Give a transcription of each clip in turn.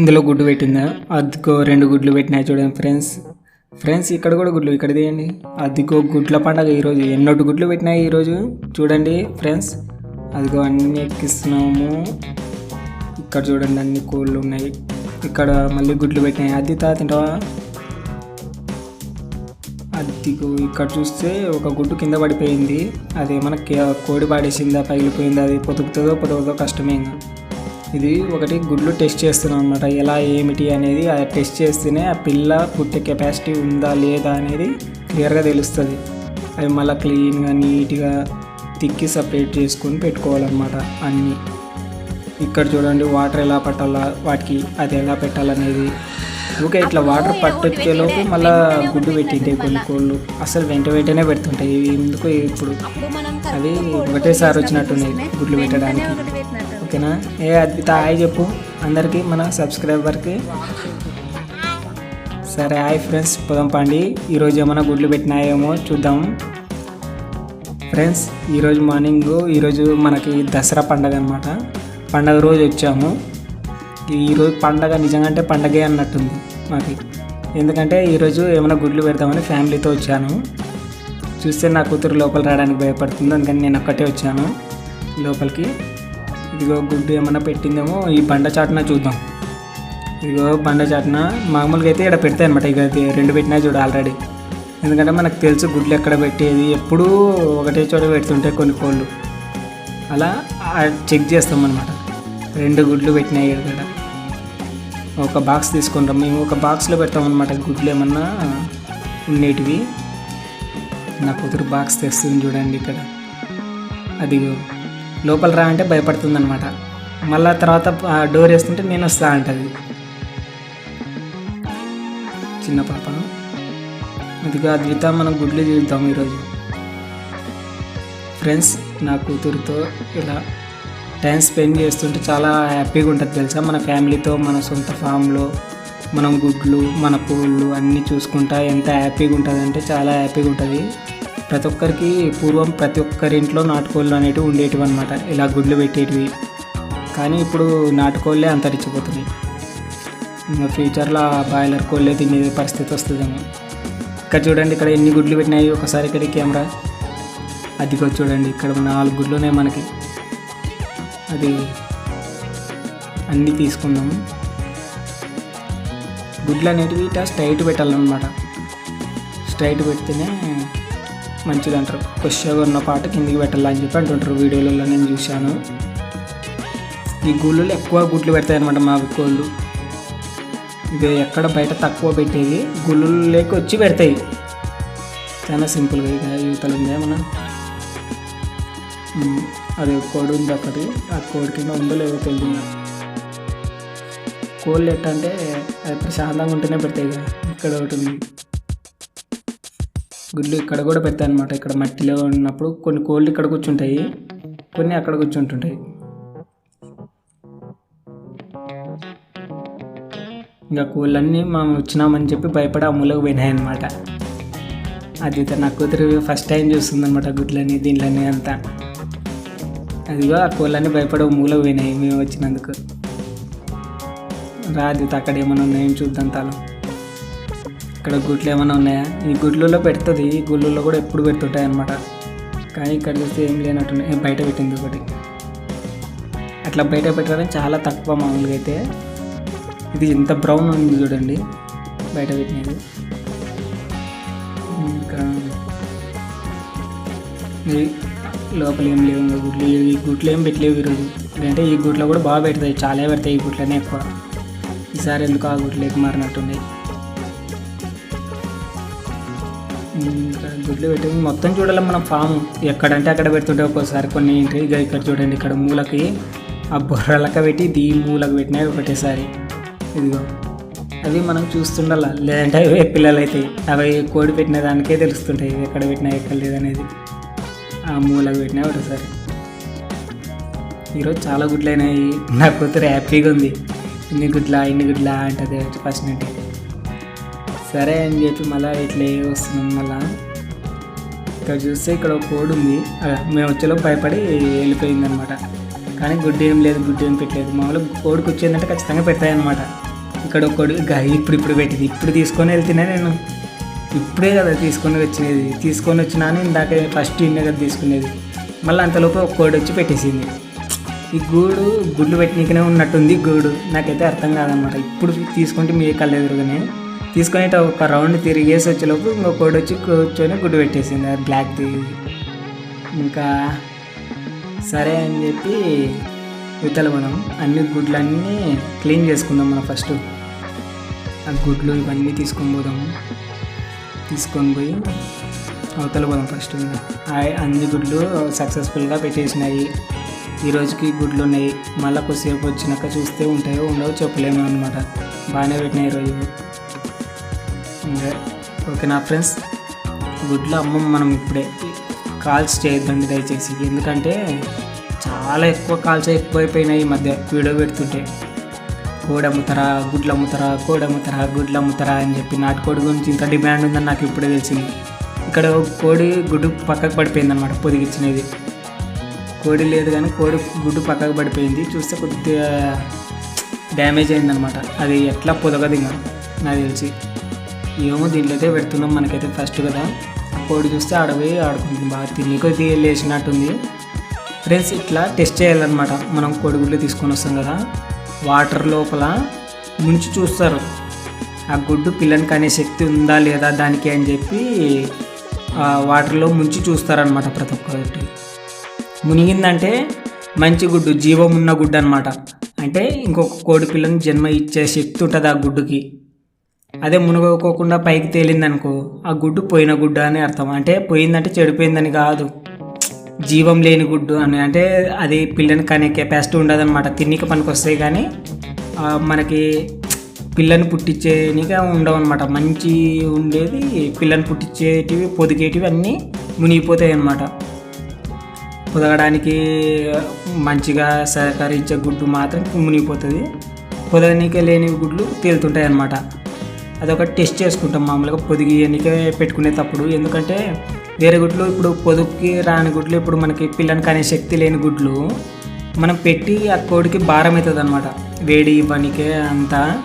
ఇందులో గుడ్డు పెట్టిందా? అద్దుకో రెండు గుడ్లు పెట్టినాయి చూడండి ఫ్రెండ్స్. ఫ్రెండ్స్ ఇక్కడ కూడా గుడ్లు ఇక్కడ తీయండి. అదిగో గుడ్ల పండగ ఈరోజు. ఎన్నోటి గుడ్లు పెట్టినాయి ఈరోజు? చూడండి ఫ్రెండ్స్. అదిగో అన్ని ఎక్కిస్తున్నాము. ఇక్కడ చూడండి అన్ని కోళ్ళు ఉన్నాయి. ఇక్కడ మళ్ళీ గుడ్లు పెట్టినాయి. అది తా తింటావా? అదిగో ఇక్కడ చూస్తే ఒక గుడ్డు కింద పడిపోయింది. అది మన కోడి పాడేసిందా పగిలిపోయిందా అది పొతుకుతుందో పొతుకుతుందో కష్టమే ఇంకా. ఇది ఒకటి గుడ్లు టెస్ట్ చేస్తున్నాం అనమాట ఎలా ఏమిటి అనేది ఆ టెస్ట్ చేస్తేనే ఆ పిల్ల పుట్టే కెపాసిటీ ఉందా లేదా అనేది క్లియర్గా తెలుస్తుంది. అవి మళ్ళీ క్లీన్గా నీట్గా తిక్కి సపరేట్ చేసుకొని పెట్టుకోవాలన్నమాట అన్నీ. ఇక్కడ చూడండి వాటర్ ఎలా పట్టాలా వాటికి అది ఎలా పెట్టాలనేది. ఊకే ఇట్లా వాటర్ పట్టొచ్చేలోపు మళ్ళీ గుడ్డు పెట్టింటాయి కొన్ని కోళ్ళు అసలు వెంట వెంటనే పెడుతుంటాయి. ఎందుకు ఇప్పుడు అవి ఒకటేసారి వచ్చినట్టున్నాయి గుడ్లు పెట్టడానికి. ఓకేనా ఏ అద్భుత హాయ్ చెప్పు. అందరికీ మన సబ్స్క్రైబర్కి. సరే హాయ్ ఫ్రెండ్స్ పొదం పండి. ఈరోజు ఏమైనా గుడ్లు పెట్టినాయేమో చూద్దాం. ఫ్రెండ్స్ ఈరోజు మార్నింగ్ ఈరోజు మనకి దసరా పండగ అనమాట పండగ రోజు వచ్చాము. ఈరోజు పండగ నిజంగా అంటే పండగే అన్నట్టుంది మాకు. ఎందుకంటే ఈరోజు ఏమైనా గుడ్లు పెడదామని ఫ్యామిలీతో వచ్చాను. చూస్తే నా కూతురు లోపల రావడానికి భయపడుతుంది అందుకని నేను ఒక్కటే వచ్చాను లోపలికి. ఇదిగో గుడ్డు ఏమైనా పెట్టిందేమో ఈ బండ చాటున చూద్దాం. ఇదిగో బండ చాటున మామూలుగా అయితే ఇక్కడ పెడతాయి అనమాట ఇక రెండు పెట్టినా చూడు ఆల్రెడీ. ఎందుకంటే మనకు తెలుసు గుడ్లు ఎక్కడ పెట్టేది. ఎప్పుడూ ఒకటే చోట పెడుతుంటాయి కొన్ని కోళ్ళు. అలా చెక్ చేస్తాం అనమాట రెండు గుడ్లు పెట్టినాయి ఇక్కడ ఒక బాక్స్ తీసుకుంటాం మేము ఒక బాక్స్లో పెడతాం అనమాట గుడ్లు ఏమన్నా ఉండేటివి. నా కూతురు బాక్స్ తెస్తుంది చూడండి ఇక్కడ. అదిగో. లోపల రా అంటే భయపడుతుంది అనమాట మళ్ళా తర్వాత డోర్ వేస్తుంటే నేను వస్తా అంటది. చిన్న పాప. ఇదిగా అద్విత మనం గుడ్లు చూద్దాం ఈరోజు. ఫ్రెండ్స్ నా కూతురుతో ఇలా టైం స్పెండ్ చేస్తుంటే చాలా హ్యాపీగా ఉంటుంది తెలుసా? మన ఫ్యామిలీతో మన సొంత ఫామ్లో మనం గుడ్లు మన పూలు అన్నీ చూసుకుంటా ఎంత హ్యాపీగా ఉంటుంది అంటే చాలా హ్యాపీగా ఉంటుంది. ప్రతి ఒక్కరికి పూర్వం ప్రతి ఒక్కరి ఇంట్లో నాటుకోళ్ళు అనేటివి ఉండేటివి అనమాట ఇలా గుడ్లు పెట్టేటివి. కానీ ఇప్పుడు నాటుకోళ్ళే అంతరించిపోతున్నాయి. ఇంకా ఫ్యూచర్లో బాయిలర్ కోళ్ళే తినే పరిస్థితి వస్తుందేమో. ఇక్కడ చూడండి ఇక్కడ ఎన్ని గుడ్లు పెట్టినాయి. ఒకసారి ఇక్కడ కెమెరా. అదిగో చూడండి ఇక్కడ నాలుగు గుడ్లు ఉన్నాయి మనకి. అది అన్నీ తీసుకుందాము గుడ్లు అనేటివి ఇట్లా స్ట్రైట్ పెట్టాలన్నమాట. స్ట్రైట్ పెడితేనే మంచిది అంటారు ఫ్రెష్గా ఉన్న పాట కిందికి పెట్టాలని చెప్పి అంటుంటారు. వీడియోలలో నేను చూశాను. ఈ గుళ్ళు ఎక్కువ గుడ్లు పెడతాయి అనమాట మా కోళ్ళు. ఇది ఎక్కడ బయట తక్కువ పెట్టేది గుళ్ళు లేక వచ్చి పెడతాయి. చాలా సింపుల్గా ఇక యువతలు ఉందా మన అది కోడి ఉంది ఒకటి. ఆ కోడి కింద ఉందో లేదో తెలియదు కోళ్ళు ఎట్ట అంటే అది ప్రశాంతంగా ఉంటేనే పెడతాయి కదా. ఇక్కడ ఒకటి ఉంది. గుడ్లు ఇక్కడ కూడా పెడతాయి అనమాట ఇక్కడ మట్టిలో ఉన్నప్పుడు కొన్ని కోళ్ళు ఇక్కడ కూర్చుంటాయి. కొన్ని అక్కడ కూర్చుంటుంటాయి. ఇంకా కోళ్ళన్నీ మనం వచ్చినామని చెప్పి భయపడి ఆ మూలకు పోయినాయి అనమాట అది నా కూతురు ఫస్ట్ టైం చూస్తుంది అనమాట గుడ్లని దీంట్లోనే అంతా. అదిగో ఆ కోళ్ళన్నీ భయపడే మూలకు పోయినాయి మేము వచ్చినందుకు. రాదు అక్కడ ఏమైనా ఉన్నాయని చూద్దాం తాను ఇక్కడ గుడ్లు ఏమైనా ఉన్నాయా? ఈ గుడ్లలో పెడుతుంది ఈ గుళ్ళల్లో కూడా ఎప్పుడు పెడుతుంటాయి అనమాట కానీ ఇక్కడ చూస్తే ఏం లేనట్టున్నాయి. బయట పెట్టింది ఒకటి. అట్లా బయట పెట్టడం చాలా తక్కువ మామూలుగా అయితే. ఇది ఎంత బ్రౌన్ ఉంది చూడండి బయట పెట్టినది. ఇంకా లోపల ఏం లేవు ఇంకా గుడ్లు. ఈ గుడ్లు ఏం పెట్టలేవు ఈరోజు. అంటే ఈ గుడ్లో కూడా బాగా పెడతాయి చాలా పెడతాయి ఈ గుడ్లనే ఎక్కువ. ఈసారి ఎందుకు ఆ గుడ్లు మారినట్టున్నాయి ఇంకా గుడ్లు పెట్టి మొత్తం చూడాలి మనం ఫామ్. ఎక్కడంటే అక్కడ పెడుతుంటే ఒక్కోసారి కొన్ని ఇక ఇక్కడ చూడండి ఇక్కడ మూలకి ఆ బొర్రలక పెట్టి దీ మూలకు పెట్టినాయి ఒకటేసారి. ఇదిగో. అవి మనం చూస్తుండాల. లేదంటే అవి పిల్లలు అయితే అవి కోడి పెట్టిన దానికే తెలుస్తుంటాయి ఎక్కడ పెట్టినా ఎక్కడ లేదనేది. ఆ మూలకు పెట్టినా ఒకటేసారి. ఈరోజు చాలా గుడ్లు అయినాయి నా కూతురు హ్యాపీగా ఉంది. ఇన్ని గుడ్లా ఇన్ని గుడ్లా అంటది ఫస్ట్ నుండి. సరే అని చెప్పి మళ్ళీ ఇట్లా వస్తున్నాం మళ్ళా? ఇక్కడ చూస్తే ఇక్కడ ఒక కోడ్ ఉంది. మేము వచ్చేలో భయపడి వెళ్ళిపోయింది అనమాట కానీ గుడ్డు ఏం లేదు గుడ్డు ఏం పెట్టలేదు. మామూలుగా కోడికి వచ్చిందంటే ఖచ్చితంగా పెడతాయి అనమాట ఇక్కడ ఒక కోడి ఇప్పుడు ఇప్పుడు పెట్టింది. ఇప్పుడు తీసుకొని వెళ్తున్నా నేను ఇప్పుడే కదా తీసుకొని వచ్చినది. తీసుకొని వచ్చినాను ఇందాక ఫస్ట్ ఇండే కదా తీసుకునేది. మళ్ళీ అంతలోపు ఒక కోడి వచ్చి పెట్టేసింది. ఈ గూడు గుడ్లు పెట్టినకనే ఉన్నట్టుంది గూడు. నాకైతే అర్థం కాదనమాట. ఇప్పుడు తీసుకుంటే మీ కళ్ళు ఎదురుగానే తీసుకొని ఒక రౌండ్ తిరిగేసి వచ్చేలోపు ఇంకో కోడి వచ్చి కూర్చొని గుడ్డు పెట్టేసింది. అది బ్లాక్ది ఇంకా సరే అని చెప్పి ఇతల మనం అన్ని గుడ్లన్నీ క్లీన్ చేసుకుందాం మనం ఫస్ట్. ఆ గుడ్లు ఇవన్నీ తీసుకొని పోదాము తీసుకొని పోయి అవతల పోదాం ఫస్ట్. అన్ని గుడ్లు సక్సెస్ఫుల్గా పెట్టేసినాయి. ఈ రోజుకి గుడ్లు ఉన్నాయి. మళ్ళీ కొద్దిసేపు వచ్చినాక చూస్తే ఉంటాయో ఉండవో చెప్పలేము అనమాట బాగానే పెట్టినాయి ఈరోజు ఓకే ఓకేనా ఫ్రెండ్స్ గుడ్లు అమ్మం మనం ఇప్పుడే కాల్స్ చేయొద్దండి దయచేసి. ఎందుకంటే చాలా ఎక్కువ కాల్స్ ఎక్కువైపోయినాయి ఈ మధ్య వీడియో పెడుతుంటే. కోడి అమ్ముతారా గుడ్లు అమ్ముతారా కోడి అమ్ముతారా గుడ్లు అమ్ముతారా అని చెప్పి నాటుకోడి గురించి ఇంత డిమాండ్ ఉందని నాకు ఇప్పుడే తెలిసింది. ఇక్కడ ఒక కోడి గుడ్డు పక్కకు పడిపోయింది అనమాట పొదిగిచ్చినది. కోడి లేదు కానీ కోడి గుడ్డు పక్కకు పడిపోయింది. చూస్తే కొద్దిగా డ్యామేజ్ అయిందనమాట అది ఎట్లా పొదగదు ఇంకా నాకు తెలిసి. ఏమో దీంట్లో అయితే పెడుతున్నాం మనకైతే ఫస్ట్ కదా. కోడి చూస్తే ఆడపోయి ఆడుకుంటుంది బాగా తిని ఇది లేచినట్టుంది. ఫ్రెండ్స్ ఇట్లా టెస్ట్ చేయాలన్నమాట. మనం కోడిగుడ్లు తీసుకొని వస్తాం కదా. వాటర్ లోపల ముంచి చూస్తారు. ఆ గుడ్డు పిల్లని అనే శక్తి ఉందా లేదా దానికి అని చెప్పి వాటర్లో ముంచి చూస్తారనమాట ప్రతి ఒక్కటి. మునిగిందంటే మంచి గుడ్డు జీవం ఉన్న గుడ్డు అనమాట అంటే ఇంకొక కోడి పిల్లని జన్మ ఇచ్చే శక్తి ఉంటుంది ఆ గుడ్డుకి. అదే మునగకోకుండా పైకి తేలిందనుకో ఆ గుడ్డు పోయిన గుడ్డు అని అర్థం. అంటే పోయిందంటే చెడిపోయిందని కాదు. జీవం లేని గుడ్డు అని. అంటే అది పిల్లని కనే కెపాసిటీ ఉండదన్నమాట. తిన్నిక పనికి వస్తాయి కానీ మనకి పిల్లని పుట్టించేనిగా ఉండవు అనమాట మంచి ఉండేది పిల్లని పుట్టించేటివి పొదిగేటివి అన్నీ మునిగిపోతాయి అన్నమాట పొదగడానికి మంచిగా సహకరించే గుడ్డు మాత్రం మునిగిపోతుంది. పొదగనీకే లేని గుడ్లు తేలుతుంటాయి అన్నమాట అదొక టెస్ట్ చేసుకుంటాం మామూలుగా పొదిగియనికే పెట్టుకునేటప్పుడు ఎందుకంటే వేరే గుడ్లు ఇప్పుడు పొదుగుకి రాని గుడ్లు ఇప్పుడు మనకి పిల్లని కనే శక్తి లేని గుడ్లు మనం పెట్టి ఆ కోడికి భారం అవుతుంది అనమాట వేడి ఇవ్వనికే అంతా.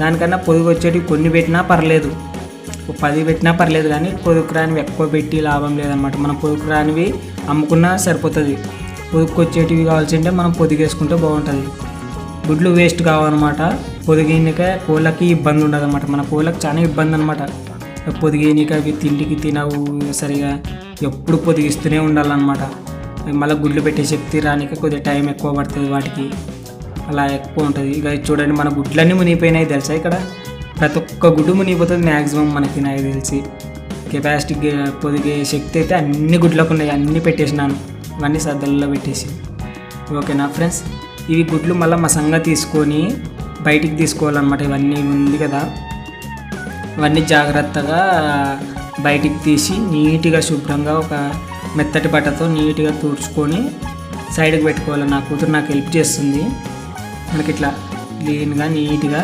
దానికన్నా పొదుగు వచ్చేటివి కొన్ని పెట్టినా పర్లేదు. పది పెట్టినా పర్లేదు కానీ పొదుకు రానివి ఎక్కువ పెట్టి లాభం లేదనమాట మనం పొదుకు రానివి అమ్ముకున్నా సరిపోతుంది. పొదుకు వచ్చేటివి కావాల్సింటే మనం పొదిగేసుకుంటే బాగుంటుంది. గుడ్లు వేస్ట్ కావన్నమాట. పొదిగినక కోళ్ళకి ఇబ్బంది ఉండదు అనమాట మన కోళ్ళకి చాలా ఇబ్బంది అనమాట పొదిగినక అవి తిండికి తినవు సరిగా ఎప్పుడు పొదిగిస్తూనే ఉండాలన్నమాట. మళ్ళీ గుడ్లు పెట్టే శక్తి రానిక కొద్దిగా టైం ఎక్కువ పడుతుంది వాటికి. అలా ఎక్కువ ఉంటుంది. ఇక చూడండి మన గుడ్లన్నీ మునిగిపోయినాయి తెలుసా ఇక్కడ? ప్రతి ఒక్క గుడ్డు మునిగిపోతుంది మ్యాక్సిమం మనకి నాకు తెలిసి. కెపాసిటీ పొదిగే శక్తి అయితే అన్ని గుడ్లకు ఉన్నాయి. అన్నీ పెట్టేసినాను. ఇవన్నీ సద్దల్లో పెట్టేసి. ఓకేనా ఫ్రెండ్స్? ఇవి గుడ్లు మళ్ళీ మసంగా తీసుకొని బయటికి తీసుకోవాలన్నమాట. ఇవన్నీ ఉంది కదా. ఇవన్నీ జాగ్రత్తగా బయటికి తీసి నీట్గా శుభ్రంగా ఒక మెత్తటి బట్టతో నీట్గా తుడుచుకొని సైడ్కి పెట్టుకోవాలి. నా కూతురు నాకు హెల్ప్ చేస్తుంది. మనకి ఇట్లా క్లీన్గా నీట్గా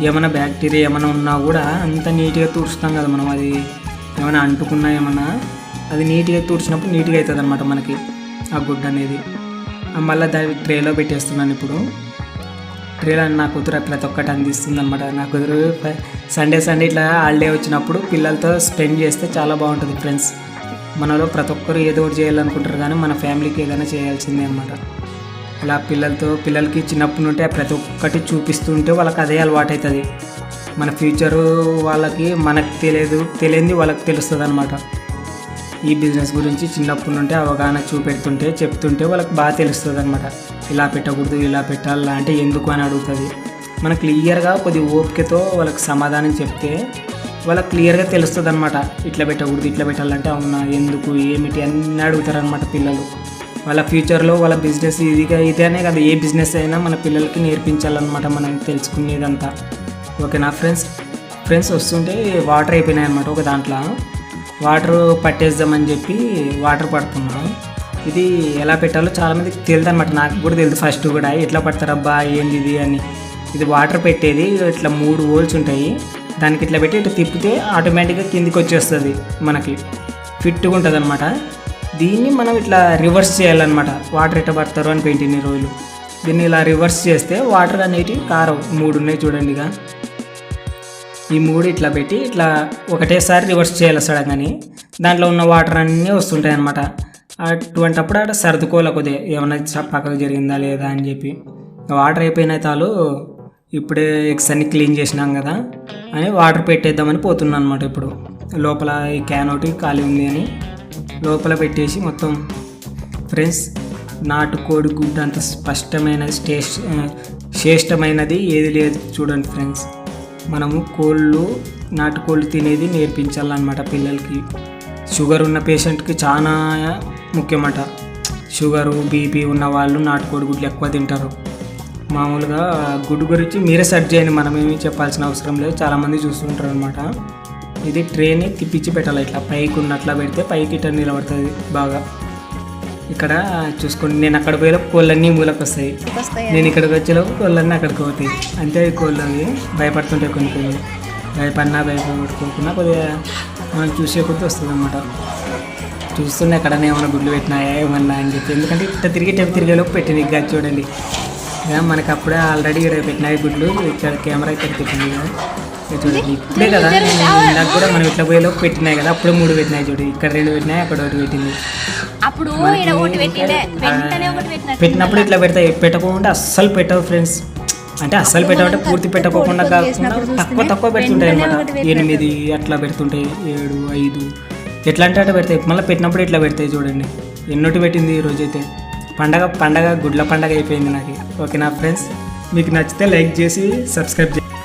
ఏమైనా బ్యాక్టీరియా ఏమైనా ఉన్నా కూడా అంత నీట్గా తుడుస్తాం కదా మనం. అది ఏమైనా అంటుకున్నా ఏమన్నా అది నీట్గా తుడిచినప్పుడు నీట్గా అవుతుంది అనమాట మనకి ఆ గుడ్డ అనేది మళ్ళీ దాని ట్రేలో పెట్టేస్తున్నాను ఇప్పుడు. ట్రేలో నా కూతురు ప్రతి ఒక్కటి అందిస్తుంది అనమాట నా కూతురు సండే సండే ఇట్లా హాలిడే వచ్చినప్పుడు పిల్లలతో స్పెండ్ చేస్తే చాలా బాగుంటుంది ఫ్రెండ్స్. మనలో ప్రతి ఒక్కరు ఏదో ఒకటి చేయాలనుకుంటారు కానీ మన ఫ్యామిలీకి ఏదైనా చేయాల్సిందే అనమాట ఇలా పిల్లలతో పిల్లలకి చిన్నప్పటి నుండి ప్రతి ఒక్కటి చూపిస్తుంటే వాళ్ళకి అదే అలవాటు అవుతుంది మన ఫ్యూచరు వాళ్ళకి మనకు తెలియదు తెలియంది వాళ్ళకి తెలుస్తుంది అనమాట ఈ బిజినెస్ గురించి చిన్నప్పటి నుండి అవగాహన చూపెడుతుంటే చెప్తుంటే వాళ్ళకి బాగా తెలుస్తుంది అనమాట ఇలా పెట్టకూడదు ఇలా పెట్టాలా అంటే ఎందుకు అని అడుగుతుంది. మన క్లియర్గా కొద్ది ఓపికతో వాళ్ళకి సమాధానం చెప్తే వాళ్ళకి క్లియర్గా తెలుస్తుంది అనమాట ఇట్లా పెట్టకూడదు ఇట్లా పెట్టాలంటే అవునా ఎందుకు ఏమిటి అన్నీ అడుగుతారనమాట పిల్లలు. వాళ్ళ ఫ్యూచర్లో వాళ్ళ బిజినెస్ ఇదిగా ఇదేనే కదా ఏ బిజినెస్ అయినా మన పిల్లలకి నేర్పించాలన్నమాట మనం తెలుసుకునేదంతా. ఓకేనా ఫ్రెండ్స్? ఫ్రెండ్స్ వస్తుంటే వాటర్ అయిపోయినాయి అనమాట ఒక దాంట్లో. వాటర్ పట్టేద్దామని చెప్పి వాటర్ పడుతున్నాం. ఇది ఎలా పెట్టాలో చాలామందికి తెలియదు అనమాట నాకు కూడా తెలియదు ఫస్ట్ కూడా. ఎట్లా పడతారబ్బా ఏంది ఇది అని. ఇది వాటర్ పెట్టేది ఇట్లా మూడు హోల్స్ ఉంటాయి. దానికి ఇట్లా పెట్టి ఇట్లా తిప్పితే ఆటోమేటిక్గా కిందికి వచ్చేస్తుంది మనకి. ఫిట్గా ఉంటుంది అనమాట దీన్ని మనం ఇట్లా రివర్స్ చేయాలన్నమాట. వాటర్ ఎట్లా పడతారు అని ఇన్ని రోజులు. దీన్ని ఇలా రివర్స్ చేస్తే వాటర్ అనేటివి కారవు. మూడు ఉన్నాయి చూడండి ఇక. ఈ మూడు ఇట్లా పెట్టి ఇట్లా ఒకటేసారి రివర్స్ చేయాలి సడన్గాని దాంట్లో ఉన్న వాటర్ అన్నీ వస్తుంటాయి అనమాట అటువంటప్పుడు అక్కడ సర్దుకోలే కొద్దిగా. ఏమైనా పక్కకు జరిగిందా లేదా అని చెప్పి. వాటర్ అయిపోయిన తాలు ఇప్పుడే ఎగ్స్ అన్ని క్లీన్ చేసినాం కదా అని వాటర్ పెట్టేద్దామని పోతున్నాను అనమాట ఇప్పుడు. లోపల ఈ క్యాన్ ఒకటి ఖాళీ ఉంది అని లోపల పెట్టేసి మొత్తం ఫ్రెండ్స్ నాటుకోడి గుడ్డు అంత స్పష్టమైన స్టేష్ శ్రేష్టమైనది ఏది లేదు చూడండి ఫ్రెండ్స్. మనము కోళ్ళు నాటుకోళ్ళు తినేది నేర్పించాలన్నమాట పిల్లలకి. షుగర్ ఉన్న పేషెంట్కి చాలా ముఖ్యమట. షుగరు బీపీ ఉన్న వాళ్ళు నాటుకోడి గుడ్లు ఎక్కువ తింటారు. మామూలుగా గుడ్డు గురించి మీరే సెర్చ్ చేయండి మనం చెప్పాల్సిన అవసరం లేదు. చాలామంది చూస్తుంటారు అనమాట ఇది ట్రేని తిప్పించి పెట్టాలి ఇట్లా. పైకి ఉన్నట్లా పెడితే పైకి ఇట్లా నిలబడుతుంది బాగా. ఇక్కడ చూసుకోండి నేను అక్కడ పోయేలోపు కోళ్ళన్నీ మూలకు వస్తాయి. నేను ఇక్కడికి వచ్చేలోపు కోళ్ళన్నీ అక్కడికి పోతాయి. అంతే కోళ్ళు అవి భయపడుతుంటాయి కొన్ని కొన్ని. భయపడినా భయపడుకోకుండా కొద్దిగా మనం చూసే కొద్ది వస్తుంది అనమాట చూస్తుండే ఎక్కడనే ఏమైనా గుడ్లు పెట్టినాయా ఏమన్నా అని చెప్పి. ఎందుకంటే ఇట్లా తిరిగి టైం తిరిగేలోపు పెట్టింది ఇక చూడండి. ఇక మనకి అప్పుడే ఆల్రెడీ ఇక్కడ పెట్టినాయి గుడ్లు ఇక్కడ కెమెరా ఇక్కడ పెట్టింది కదా చూడండి. ఇప్పుడే కదా నాకు కూడా మనం ఇట్లా పోయేలోపు పెట్టినాయి కదా అప్పుడే మూడు పెట్టినాయి చూడు. ఇక్కడ రెండు పెట్టినాయి అక్కడ ఒకటి పెట్టింది. అప్పుడు ఈడ ఒకటి పెట్టిండే. వెంటనే ఒకటి పెట్టినట్టు పెట్టినప్పుడు ఇట్లా పెడతాయి పెట్టకుండా అస్సలు పెట్టవు ఫ్రెండ్స్. అంటే అస్సలు పెట్టమంటే పూర్తి పెట్టకోకుండా కాకుండా తక్కువ తక్కువ పెడుతుంటాయి అనమాట ఎనిమిది అట్లా పెడుతుంటాయి ఏడు ఐదు. ఎట్లా అంటే అట్లా పెడతాయి? మళ్ళీ పెట్టినప్పుడు ఇట్లా పెడతాయి చూడండి. ఎన్నోటి పెట్టింది ఈ రోజు అయితే పండగ పండగ గుడ్ల పండగ అయిపోయింది నాకు. ఓకేనా ఫ్రెండ్స్? మీకు నచ్చితే లైక్ చేసి సబ్స్క్రైబ్